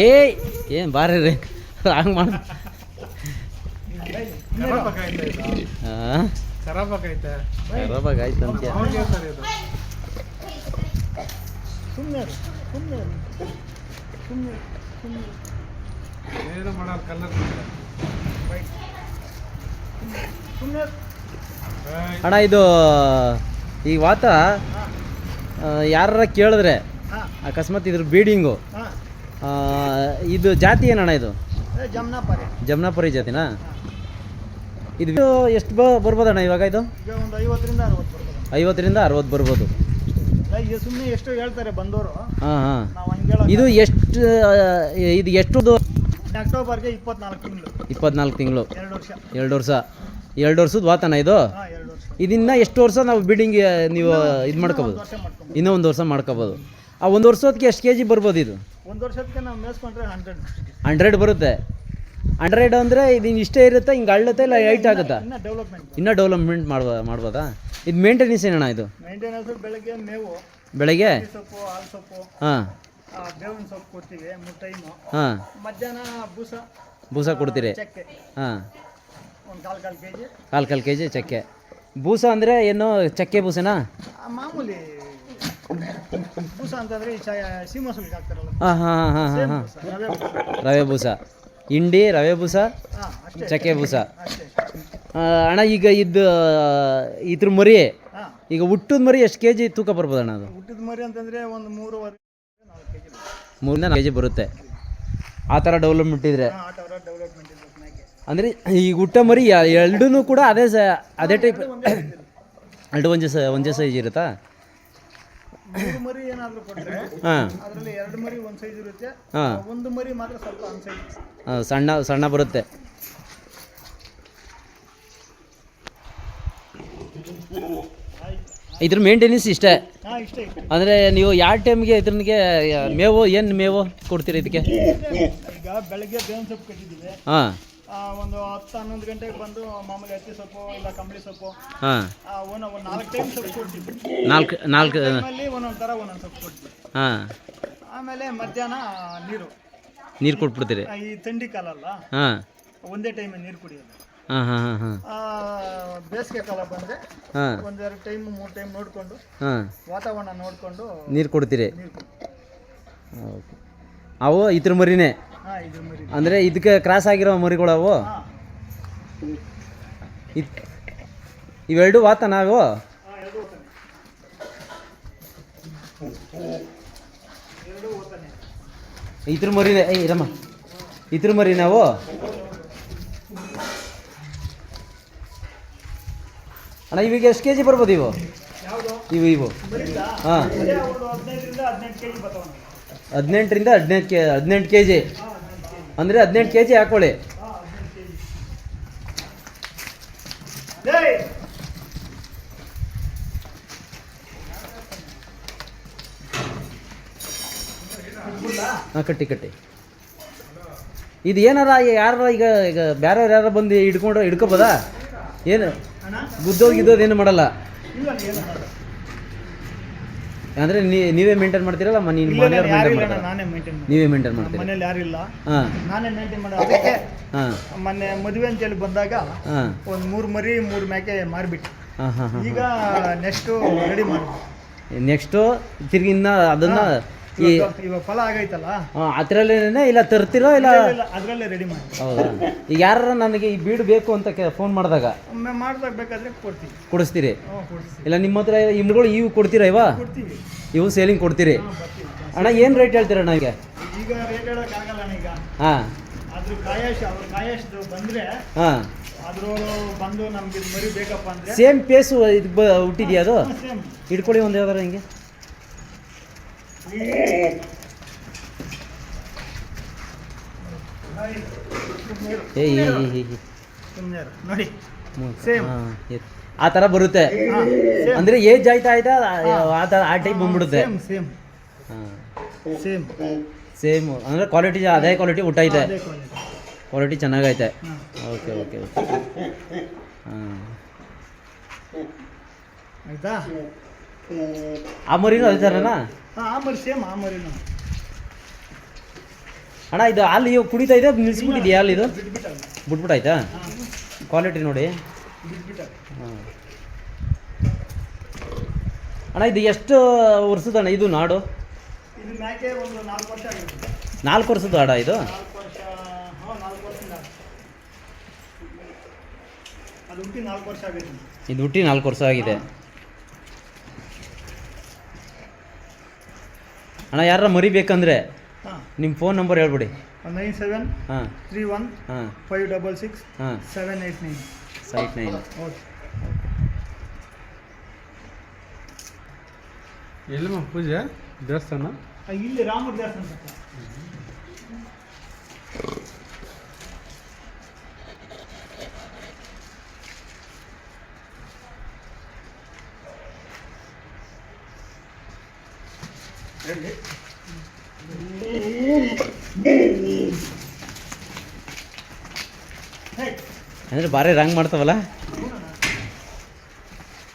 ಏಯ್ ಏನು ಬಾರಿ ರೀ? ಹಂಗೆ ಮಾಡ ಅಂತ ಸುಮ್ಮನೆ ಸುಮ್ಮನೆ ಸುಮ್ಮನೆ ಸುಮ್ಮನೆ ಏನು ಮಾಡೋದು ಸುಮ್ಮನೆ ಅಣ್ಣ ಇದು ಈ ವಾತ ಯಾರ ಕೇಳಿದ್ರೆ ಅಕಸ್ಮಾತ್ ಇದ್ರ ಬೀಡಿಂಗು ಇದು ಜಾತಿ ಏನಣ್ಣ ಇದು? ಜಮ್ನಾಪರಿ. ಜಮ್ನಾಪುರಿ ಜಾತಿನಾ? ಇದು ಎಷ್ಟು ಬ ಬರ್ಬೋದಣ್ಣ ಇವಾಗ ಇದು? ಐವತ್ತರಿಂದ ಅರವತ್ತು ಬರ್ಬೋದು. ಐವತ್ತರಿಂದ ಅರವತ್ತು ಬರ್ಬೋದು. ಅಲ್ಲ ಈಗ ಸುಮ್ಮನೆ ಎಷ್ಟು ಹೇಳ್ತಾರೆ ಬಂದವರು ಹಾಂ ಹಾಂ. ಇದು ಎಷ್ಟು ಇದು ಎಷ್ಟು ಅಕ್ಟೋಬರ್ಗೆ ಇಪ್ಪತ್ನಾಲ್ಕು ತಿಂಗಳು. ಇಪ್ಪತ್ನಾಲ್ಕು ತಿಂಗಳು. ಎರಡು ವರ್ಷ. ಎರಡು ವರ್ಷ. ವರ್ಷದ ವಾತನ ಇದು? ವರ್ಷ. ಇದನ್ನ ಎಷ್ಟು ವರ್ಷ ನಾವು ಬಿಲ್ಡಿಂಗ್ ನೀವು ಇದು ಮಾಡ್ಕೋಬೋದು? ವರ್ಷ ಇನ್ನೂ ಒಂದು ವರ್ಷ ಮಾಡ್ಕೋಬೋದು. ಆ ಒಂದು ವರ್ಷಕ್ಕೆ ಎಷ್ಟು ಕೆ ಜಿ ಬರ್ಬೋದು ಇದು? ಒಂದು ವರ್ಷಕ್ಕೆ ನಾವು ಮೇಯಿಸ್ಕೊಂಡ್ರೆ ಹಂಡ್ರೆಡ್ ಹಂಡ್ರೆಡ್ ಬರುತ್ತೆ. ಹಂಡ್ರೆಡ್ ಅಂದರೆ ಇದು ಇಷ್ಟೇ ಇರುತ್ತೆ ಹಿಂಗೆ ಅಳ್ಳುತ್ತೆ ಇಲ್ಲ ಏಟ್ ಆಗುತ್ತಾ? ಇನ್ನ ಡೆವಲಪ್ಮೆಂಟ್ ಇನ್ನೂ ಡೆವಲಪ್ಮೆಂಟ್ ಮಾಡ್ಬೋ ಮಾಡ್ಬೋದಾ? ಇದು ಮೇಂಟೆನೆನ್ಸ್ ಏನಣ್ಣ ಇದು? ಮೇಂಟೆನೆನ್ಸ್ ಬೆಳಗ್ಗೆ ಮೇವು ಬೆಳಗ್ಗೆ? ಹಸಿ ಸೊಪ್ಪು ಹಾಲು ಸೊಪ್ಪು ಹಾಂ. ಆ, ಬೇವಿನ ಸೊಪ್ಪು ಕೊಡ್ತೀವಿ ಮೂರು ಟೈಮು ಹಾಂ. ಮಧ್ಯಾಹ್ನ ಬೂಸ ಬೂಸ ಕೊಡ್ತೀರಿ? ಚಕ್ಕೆ. ಹಾಂ. ಒಂದು ಕಾಲು ಕಾಲು ಕೆ ಜಿ ಕಾಲು ಕಾಲು ಕೆ ಜಿ ಚಕ್ಕೆ. ಬೂಸ ಅಂದರೆ ಏನು ಚಕ್ಕೆ ಬೂಸನಾ? ಮಾಮೂಲಿ ಬೂಸ ಅಂತಂದ್ರೆ ಈ ಚ- ಸೀಮಾ ಸುಲ್ಕ ಹಾಕ್ತಾರಲ್ಲ. ಹಾಂ ಹಾಂ ಹಾಂ ಹಾಂ ಹಾಂ. ರವೆ ಬೂಸ ರವೆ ಬೂಸ ಇಂಡಿ ರವೆ ಬೂಸ ಹಾಂ ಅಷ್ಟೇ ಚಕ್ಕೆ ಬೂಸ ಅಷ್ಟೇ. ಆ, ಅಣ್ಣ ಈಗ ಇದು ಇದ್ರ ಮರಿ ಹಾಂ. ಈಗ ಹುಟ್ಟದ ಮರಿ ಎಷ್ಟು ಕೆ ಜಿ ತೂಕ ಬರ್ಬೋದು ಅಣ್ಣ ಅದು? ಹುಟ್ಟಿದ ಮರಿ ಅಂತಂದ್ರೆ ಒಂದು ಮೂರುವರೆ ನಾಲ್ಕು ಕೆ ಜಿ ಮೂರಿಂದ ನಾಲ್ಕು ಕೆ ಜಿ ಬರುತ್ತೆ. ಆ ಥರ ಡೆವಲಪ್ಮೆಂಟ್ ಇದ್ರೆ? ಡೆವಲಪ್ಮೆಂಟ್ ಇದೆ ಅಂದರೆ ಈಗ ಹುಟ್ಟ ಮರಿ ಎರಡೂ ಕೂಡ ಅದೇ ಸ ಅದೇ ಟೈಪ್ ಎರಡು ಒಂದೇ ಸ ಒಂದೇ ಸೈಜ್ ಇರುತ್ತಾ? ಮೂರು ಮರಿ ಏನಾದರೂ ಕೊಟ್ಟರೆ ಹಾಂ. ಅದರಲ್ಲಿ ಎರಡು ಮರಿ ಒಂದು ಸೈಜ್ ಇರುತ್ತೆ. ಹಾಂ. ಒಂದು ಮರಿ ಮಾತ್ರ ಸ್ವಲ್ಪ ಅನ್ಸೈಜ್ ಹಾಂ ಸಣ್ಣ ಸಣ್ಣ ಬರುತ್ತೆ. ಇದ್ರ ಮೇಂಟೆನೆನ್ಸ್ ಇಷ್ಟೇ? ಹಾಂ ಇಷ್ಟೇ ಇಷ್ಟೇ. ಅಂದರೆ ನೀವು ಯಾವ ಟೈಮ್ಗೆ ಇದ್ರಿಗೆ ಮೇವು ಏನು ಮೇವು ಕೊಡ್ತೀರಿ ಇದಕ್ಕೆ? ಈಗ ಬೆಳಗ್ಗೆ ಬೇವಿನ ಸೊಪ್ಪು ಕಟ್ಟಿದ್ದೀವಿ. ಹಾಂ. ಒಂದು ಹತ್ತು ಹನ್ನೊಂದು ಗಂಟೆಗೆ ಬಂದು ಮಾಮೂಲಿ ಹತ್ತಿ ಸೊಪ್ಪು ಇಲ್ಲ ಕಂಬಳಿ ಸೊಪ್ಪು ಹಾಂ. ಒಂದು ಒಂದು ನಾಲ್ಕು ಟೈಮ್ ಸೊಪ್ಪು ಕೊಡ್ತೀವಿ. ನಾಲ್ಕು ನಾಲ್ಕು ಟೈಮಲ್ಲಿ ಒಂದೊಂದು ಥರ ಒಂದೊಂದು ಸೊಪ್ಪು ಕೊಡ್ತೀವಿ. ಹಾಂ. ಆಮೇಲೆ ಮಧ್ಯಾಹ್ನ ನೀರು. ನೀರು ಕೊಟ್ಬಿಡ್ತೀರಿ? ಈ ಥಂಡಿ ಕಾಲ ಅಲ್ಲ? ಹಾಂ. ಒಂದೇ ಟೈಮ್ ನೀರು ಕುಡಿಯೋದು. ಹಾಂ ಹಾಂ ಹಾಂ ಹಾಂ. ಆ, ಬೇಸಿಗೆ ಕಾಲ ಬಂದ್ರೆ ಹಾಂ. ಒಂದೆರಡು ಟೈಮ್ ಮೂರು ಟೈಮ್ ನೋಡಿಕೊಂಡು ಹಾಂ. ವಾತಾವರಣ ನೋಡಿಕೊಂಡು ನೀರು ಕೊಡ್ತೀರಿ? ನೀರು ಕೊಡ್ತೀವಿ. ಓಕೆ. ಅವು ಇದ್ರ ಮರಿನೇ? ಹಾಂ ಮರಿ ಅಂದರೆ ಇದಕ್ಕೆ ಕ್ರಾಸ್ ಆಗಿರೋ ಮರಿಗಳವು ಇದ್ ಇವೆರಡು ವಾತ ನಾವು ಇದ್ರ ಮರಿ ಇರಮ್ಮ. ಇದ್ರ ಮರಿ ನಾವು ಅಣ್ಣ ಇವಾಗ ಎಷ್ಟು ಕೆ ಜಿ ಬರ್ಬೋದು ಇವು? ಇವು ಇವು. ಹಾಂ. ಕೆ ಹದಿನೆಂಟರಿಂದ ಹದಿನೆಂಟು ಕೆ ಹದಿನೆಂಟು ಕೆ ಹದಿನೆಂಟು ಕೆ ಜಿ ಅಂದರೆ ಹದಿನೆಂಟು ಕೆ ಜಿ ಹಾಕೊಳ್ಳಿ. ಹಾಂ, ಕಟ್ಟಿ ಕಟ್ಟಿ. ಇದು ಏನಾರ ಯಾರ ಈಗ ಈಗ ಬೇರೆ ಯಾರು ಬಂದು ಹಿಡ್ಕೊಂಡು ಹಿಡ್ಕೋಬೋದಾ? ಏನು? ಅಣ್ಣ ಗುದ್ದೋದು ಏನು ಮಾಡಲ್ಲ ಇಲ್ಲ ಏನು ಮಾಡಲ್ಲ. ಅಂದರೆ ನೀವೇ ಮೇಂಟೈನ್ ಮಾಡ್ತೀರಲ್ಲ ಮನೆ ನಿಮ್ಮ ಮನೆಯವ್ರು ಯಾರು ಇಲ್ಲ ಅಣ್ಣ, ಮಾಡ್ತಾರೆ? ನಾನೇ ಮೇಂಟೈನ್ ನೀವೇ ಮೇಂಟೈನ್ ಮಾಡ್ತೀರಾ? ಮನೇಲಿ ಯಾರು ಇಲ್ಲ ಹಾಂ. ನಾನೇ ಮೇಂಟೈನ್ ಮಾಡ್ತೀನಿ ಅದಕ್ಕೆ ಹಾಂ. ಮೊನ್ನೆ ಮದುವೆ ಅಂತೇಳಿ ಬಂದಾಗ ಹಾಂ. ಒಂದು ಮೂರು ಮರಿ ಮೂರು ಮೇಕೆ ಮಾರ್ಬಿಟ್ಟು ಹಾಂ ಹಾಂ ಹಾಂ ಈಗ ನೆಕ್ಸ್ಟ್ ರೆಡಿ ಮಾಡಿ ನೆಕ್ಸ್ಟು ತಿರ್ಗಿ ಇನ್ನ ಅದನ್ನ ಈ ಇವಾಗ ಫಲ ಆಗೈತಲ್ಲ? ಅದರಲ್ಲೇನೆ ಇಲ್ಲ ತರ್ತಿರೋ ಇಲ್ಲ? ಇಲ್ಲ ಅದರಲ್ಲೇ ರೆಡಿ ಮಾಡಿ. ಹೌದಾ? ಈಗ ಯಾರು ನನಗೆ ಈ ಬೀಡು ಬೇಕು ಅಂತ ಫೋನ್ ಮಾಡಿದಾಗ? ಒಮ್ಮೆ ಮಾಡ್ದಾಗ ಬೇಕಾದ್ರೆ ಕೊಡ್ತೀವಿ. ಕೊಡಿಸ್ತೀರಿ? ಹ್ಞೂ ಕೊಡ್ತೀವಿ ಇಲ್ಲ ನಿಮ್ಮ ಹತ್ರ ಇಮ್ಗಳು ಇವು ಕೊಡ್ತೀರಾ ಇವ? ಕೊಡ್ತೀವಿ. ಇವು ಸೇಲಿಂಗ್ ಕೊಡ್ತೀರಿ? ಅಣ್ಣ ಏನು ರೇಟ್ ಹೇಳ್ತೀರ ನನಗೆ ಈಗ? ರೇಟ್ ಹೇಳೋಕ್ಕಾಗಲ್ಲ ಅಣ್ಣ ಈಗ. ಹಾಂ. ಅದ್ರ ಕಾಯಶ್ ಅವ್ರ ಕಾಯಶ್ದು ಬಂದರೆ ಹಾಂ. ಬಂದು ನಮ್ಗೆ ಇದು ಮರಿ ಬೇಕಪ್ಪ ಅಂದರೆ ಸೇಮ್ ಪೇಸು ಇದು ಬ ಹುಟ್ಟಿದ್ಯಾ ಅದು? ಸೇಮ್ ಹಿಡ್ಕೊಳ್ಳಿ ಒಂದು ಯಾವ್ದಾರ ಹಿಂಗೆ. ನೋಡಿ. ಎತ್- ಆ ಥರ ಬರುತ್ತೆ. ಸೇಮ್. ಅಂದರೆ ಏಜ್ ಆಯ್ತಾ ಆಯ್ತಾ ಆ ಥರ ಆ ಟೈಪ್ ಬಂದ್ಬಿಡುತ್ತೆ. Same same. ಹಾಂ. ಸೇಮ್. ಸೇಮ್. ಅಂದರೆ ಕ್ವಾಲಿಟಿ ಅದೇ ಕ್ವಾಲಿಟಿ ಊಟ ಐತೆ. ಕ್ವಾಲಿಟಿ ಕ್ವಾಲಿಟಿ ಚೆನ್ನಾಗೈತೆ. ಓಕೆ ಓಕೆ ಓಕೆ ಹಾಂ. ಆಯ್ತಾ? ಆ ಮರಿನೂ ಅದೇ ಥರನಾ? ಹಾಂ ಆ ಮರಿ ಸೇಮ್ ಆ ಮರಿನು. ಅಣ್ಣ ಇದು ಹಾಲು ಇವಾಗ ಕುಡಿತಾ ಇದೆ ನಿಲ್ಸ್ಬಿಟ್ಟಿದ್ಯಾ ಹಾಲು ಇದು? ಬಿಟ್ಬಿಟ್ಟಾಯ್ತಾ? ಕ್ವಾಲಿಟಿ ನೋಡಿ. ಹಾಂ. ಅಣ್ಣ ಇದು ಎಷ್ಟು ವರ್ಷದಣ್ಣ ಇದು ನಾಡು? ನಾಲ್ಕು ವರ್ಷದ ಆಡ ಇದು? ಇದು ಹುಟ್ಟಿ ನಾಲ್ಕು ವರ್ಷ ಆಗಿದೆ. ಅಣ್ಣ ಯಾರ ಮರಿಬೇಕಂದ್ರೆ ಹಾಂ. ನಿಮ್ಮ ಫೋನ್ ನಂಬರ್ ಹೇಳ್ಬಿಡಿ. ನೈನ್ ಸೆವೆನ್ ಹಾಂ. ತ್ರೀ ಒನ್ ಹಾಂ. ಫೈವ್ ಡಬಲ್ ಸಿಕ್ಸ್ ಹಾಂ. Seven eight nine. Site nine. Okay ಎಲ್ಲಿಮ್ಮ ಪೂಜೆ? ದೇವಸ್ಥಾನ? ಇಲ್ಲಿ ರಾಮ ದೇವಸ್ಥಾನ ಪಕ್ಕ. ಹೇ, ಅಂದರೆ ಭಾರಿ ರಂಗ್ ಮಾಡ್ತಾವಲ್ಲ?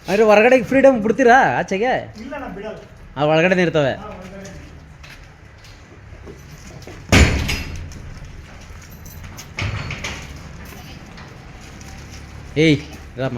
ಅಂದ್ರೆ ಹೊರಗಡೆ ಫ್ರೀಡಮ್ ಬಿಡ್ತೀರಾ ಆಚೆಗೆ? ಆ ಒಳಗಡೆ ಇರ್ತವೆ. ಏಯ್ ರಾಮ.